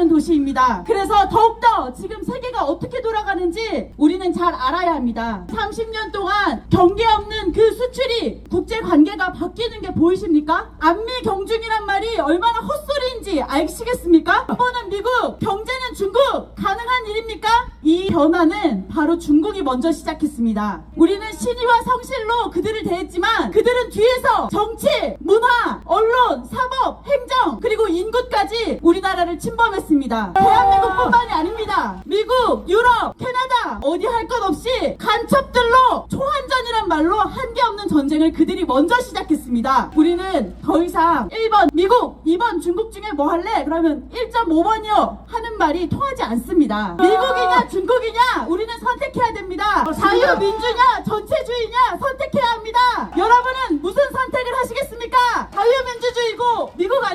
사는 도시입니다. 그래서 더욱더 지금 세계가 어떻게 돌아가는지 우리는 잘 알아야 합니다. 30년 동안 경계 없는 그 수출이 국제 관계가 바뀌는 게 보이십니까? 안미 경중이란 말이 얼마나 헛소리인지 아시겠습니까? 한 번은 미국, 경제는 중국, 가능한 일입니까? 이 변화는 바로 중국이 먼저 시작했습니다. 우리는 신의와 성실로 그들을 대했지만 그들은 뒤에서 정치, 문화, 언론, 사법, 행정, 그리고 우리나라를 침범했습니다. 대한민국뿐만이 아닙니다. 미국, 유럽, 캐나다 어디 할 것 없이 간첩들로 초한전이란 말로 한계 없는 전쟁을 그들이 먼저 시작했습니다. 우리는 더 이상 1번 미국, 2번 중국 중에 뭐 할래? 그러면 1.5번이요 하는 말이 통하지 않습니다. 미국이냐 중국이냐 우리는 선택해야 됩니다. 자유민주냐 전체주의냐 선택해야 합니다. 여러분은 무슨 선택을 하시겠습니까? 자유민주주의고 미국? 맞습니다.